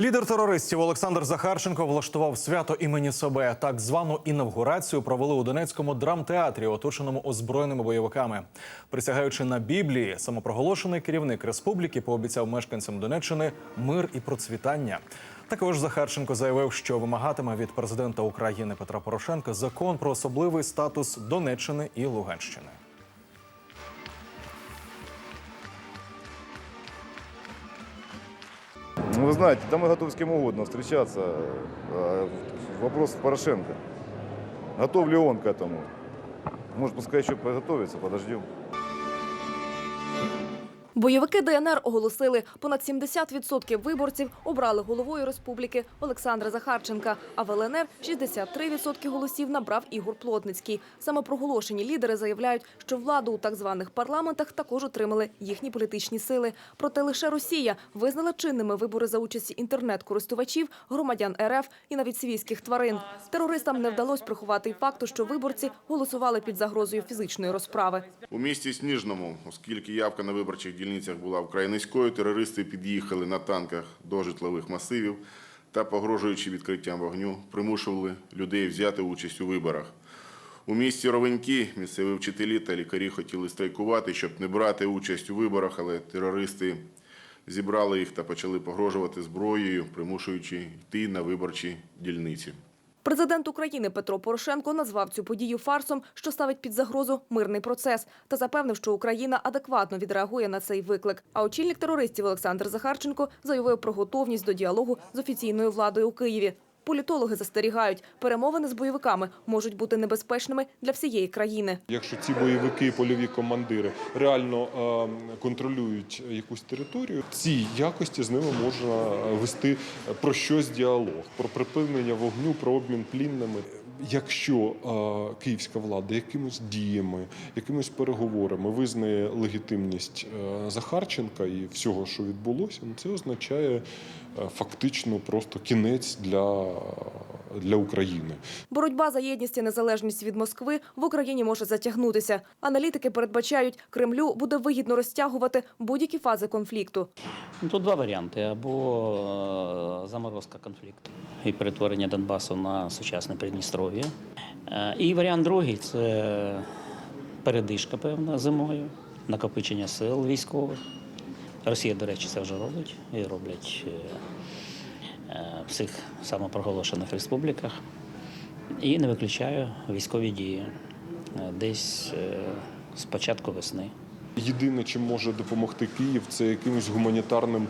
Лідер терористів Олександр Захарченко влаштував свято імені себе. Так звану інавгурацію провели у Донецькому драмтеатрі, оточеному озброєними бойовиками. Присягаючи на Біблії, самопроголошений керівник республіки пообіцяв мешканцям Донеччини мир і процвітання. Також Захарченко заявив, що вимагатиме від президента України Петра Порошенка закон про особливий статус Донеччини і Луганщини. Ну, вы знаете, там мы готовы с кем угодно встречаться. А Вопрос в Порошенко. Готов ли он к этому? Может, пускай еще подготовится, подождем. Бойовики ДНР оголосили, понад 70% виборців обрали головою республіки Олександра Захарченка, а в ЛНР 63% голосів набрав Ігор Плотницький. Самопроголошені лідери заявляють, що владу у так званих парламентах також отримали їхні політичні сили. Проте лише Росія визнала чинними вибори за участі інтернет-користувачів, громадян РФ і навіть свійських тварин. Терористам не вдалося приховати й факту, що виборці голосували під загрозою фізичної розправи. У місті Сніжному, оскільки явка на виборчих дільницях була вкрай низькою, терористи під'їхали на танках до житлових масивів та, погрожуючи відкриттям вогню, примушували людей взяти участь у виборах. У місті Ровеньки місцеві вчителі та лікарі хотіли страйкувати, щоб не брати участь у виборах, але терористи зібрали їх та почали погрожувати зброєю, примушуючи йти на виборчі дільниці. Президент України Петро Порошенко назвав цю подію фарсом, що ставить під загрозу мирний процес, та запевнив, що Україна адекватно відреагує на цей виклик. А очільник терористів Олександр Захарченко заявив про готовність до діалогу з офіційною владою у Києві. Політологи застерігають, перемовини з бойовиками можуть бути небезпечними для всієї країни. Якщо ці бойовики, польові командири реально е, контролюють якусь територію, ці якості з ними можна вести про щось діалог, про припинення вогню, про обмін плінними. Якщо е, київська влада якимись діями, якимись переговорами визнає легітимність е, Захарченка і всього, що відбулося, ну це означає е, фактично просто кінець для, для України. Боротьба за єдність і незалежність від Москви в Україні може затягнутися. Аналітики передбачають, Кремлю буде вигідно розтягувати будь-які фази конфлікту. Ну, Тут два варіанти: або е, заморозка конфлікту і перетворення Донбасу на сучасне Придністров'я. Е, І варіант другий це передишка, певна, зимою, накопичення сил військових. Росія, до речі, це вже робить і роблять е, е, цих самопроголошених республіках. І не виключаю військові дії е, десь е, з початку весни. Єдине, чим може допомогти Київ, це якимось гуманітарним.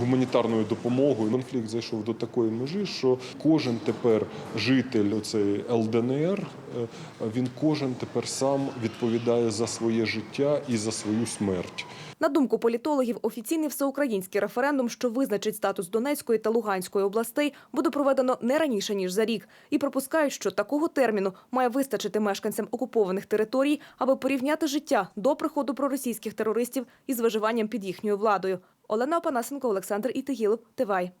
Гуманітарною допомогою конфлікт зайшов до такої межі, що кожен тепер житель оцеї ЛДНР, е, він кожен тепер сам відповідає за своє життя і за свою смерть. На думку політологів, офіційний всеукраїнський референдум, що визначить статус Донецької та Луганської областей, буде проведено не раніше ніж за рік, і припускають, що такого терміну має вистачити мешканцям окупованих територій, аби порівняти життя до приходу проросійських терористів із виживанням під їхньою владою. Олена Опанасенко, Олександр Ітигілов, Тивай.